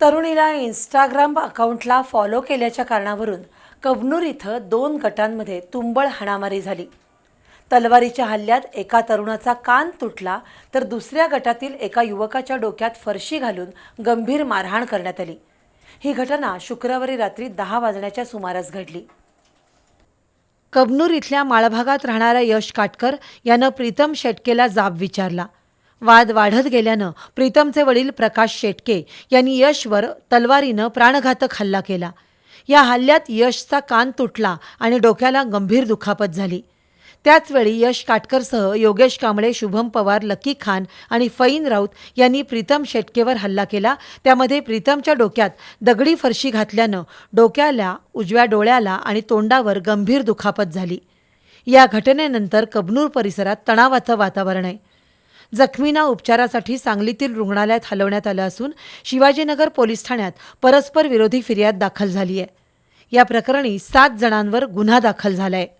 तरुणीला इंस्टाग्राम अकाउंटला फॉलो केल्याच्या कारणावरून कबनूर इथं दोन गटांमध्ये तुंबळ हाणामारी झाली. तलवारीच्या हल्ल्यात एका तरुणाचा कान तुटला तर दुसऱ्या गटातील एका युवकाच्या डोक्यात फरशी घालून गंभीर मारहाण करण्यात आली. ही घटना शुक्रवारी रात्री दहा वाजण्याच्या सुमारास घडली. कबनूर इथल्या माळभागात राहणारा यश काटकर यानं प्रीतम शेटकेला जाब विचारला. वाद वाढत गेल्यानं प्रीतमचे वडील प्रकाश शेटके यांनी यशवर तलवारीनं प्राणघातक हल्ला केला. या हल्ल्यात यशचा कान तुटला आणि डोक्याला गंभीर दुखापत झाली. त्याचवेळी यश काटकरसह योगेश कांबळे शुभम पवार लकी खान आणि फईन राऊत यांनी प्रीतम शेटकेवर हल्ला केला. त्यामध्ये प्रीतमच्या डोक्यात दगडी फरशी घातल्यानं डोक्याला उजव्या डोळ्याला आणि तोंडावर गंभीर दुखापत झाली. या घटनेनंतर कबनूर परिसरात तणावाचं वातावरण आहे. जखमींना उपचारासाठी सांगलीतील रुग्णालयात हलवण्यात आलं असून शिवाजीनगर पोलीस ठाण्यात परस्पर विरोधी फिर्याद दाखल झाली आहे या प्रकरणी सात जणांवर गुन्हा दाखल झाला आहे